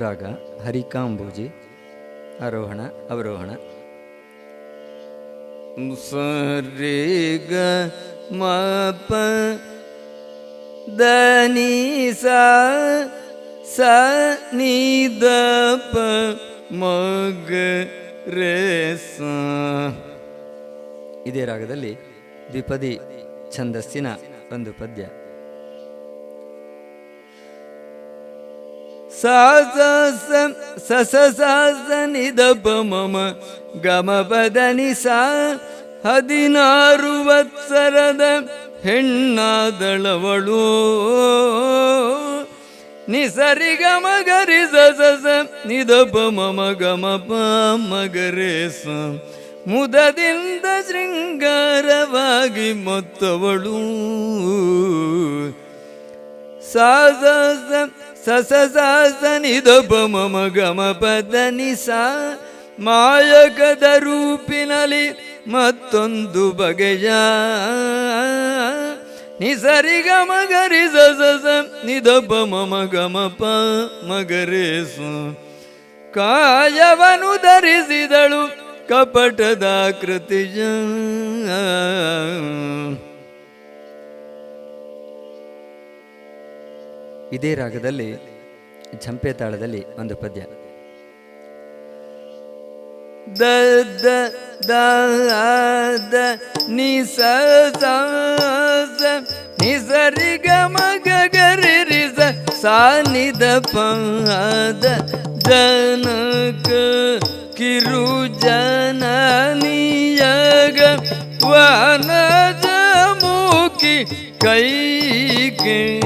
ರಾಗ ಹರಿಕಾಂಬೂಜಿ ಆರೋಹಣ ಅವರೋಹಣ. ಸರಿ ಗ ಮ ಪ ದ ni ಸ ಸ ni ದ ಪ ಮ ಗ ರೇ ಸ ಇದೇ ರಾಗದಲ್ಲಿ ದ್ವಿಪದಿ ಛಂದಸ್ಸಿನ ಒಂದು ಪದ್ಯ. ಸ ಸ ಸ ಸ ಸ ಸ ಸ ನಿ ದ ಪ ಮಮ ಗಮ ಪದ ನಿ ಸ ಹದಿನಾರು ವತ್ಸರದ ಹೆಣ್ಣಾದಳವಳು. ನಿ ಸರಿ ಗಮ ಗರಿ ಸ ಸ ಸ ನಿ ದ ಪ ಮಮ ಗಮ ಮಗರೆ ಸ ಮುದದಿಂದ ಶೃಂಗಾರವಾಗಿ ಮೊತ್ತವಳು. ಸ ಸ ಸ ಸ ಸ ಸ ಸ ನಿ ದ ಪ ಮಮ ಗಮ ಪದ ನಿ ಸ ಮಾಯಕದ ರೂಪಿನಲ್ಲಿ ಮತ್ತೊಂದು ಬಗೆಯ ನಿಸರಿ ಗಮ ಗರಿ ಸಸ ಸ ಸ ನಿ ದ ಪ ಮಮ ಗಮ ಪ ಮಗರೇಸು. ಕಾಯವನು ಧರಿಸಿದಳು ಕಪಟದ ಕೃತಿಯ ಇದೇ ರಾಗದಲ್ಲಿ ಝಂಪೆ ತಾಳದಲ್ಲಿ ಒಂದು ಪದ್ಯ. ದ ದ ದ ದ, ನಿ, ಸ ಸ ಸ, ನಿ ರಿ, ಗ, ಮ, ಗ ಗ, ರಿ ರಿ, ಸ, ಸಾ, ನಿ, ದ, ಪ ದ ಜನಕ ಕಿರು ಜನನಿಯಗ ವನ ಜಮುಖಿ ಕೈ ಕೇಳಿ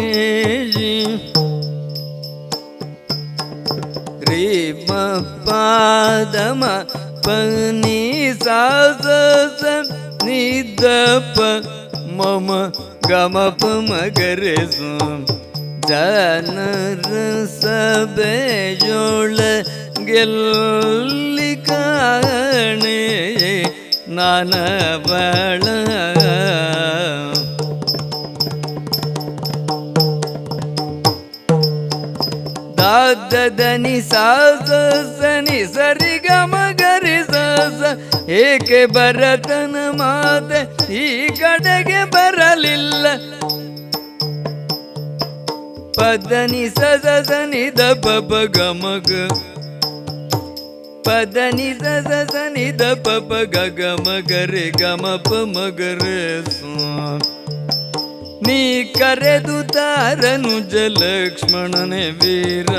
ಪಾದಮ ಪನಿ ಸಾಸ ಪ ಮಮ ಗಮ ಪ ಮಗರೆ ಜನರ ಸಭೆಯೊಳ ಗೆಲ್ಲಿ ಕಾಣೆ. ನಾನವಳ ದಾದನಿ ಸಾಸ ಸನಿ ಸರಿ ಗರಿ ಸಾಸ ಏಕೆ ಭರತನ ಮಾತೆ ಈ ಕಡೆಗೆ ಬರಲಿಲ್ಲ? ಪದನಿ ಸದ ದ ಗಮಗ. ಪದನಿ ಸದ ಸನಿ ದ ಪಪ ಗಮ ಗಮ ಪ ಮಗರೆ ಸ್ವಾ ನೀ ಕರೆದು ತಾರನು ಜಲಕ್ಷ್ಮಣನೆ ವೀರ.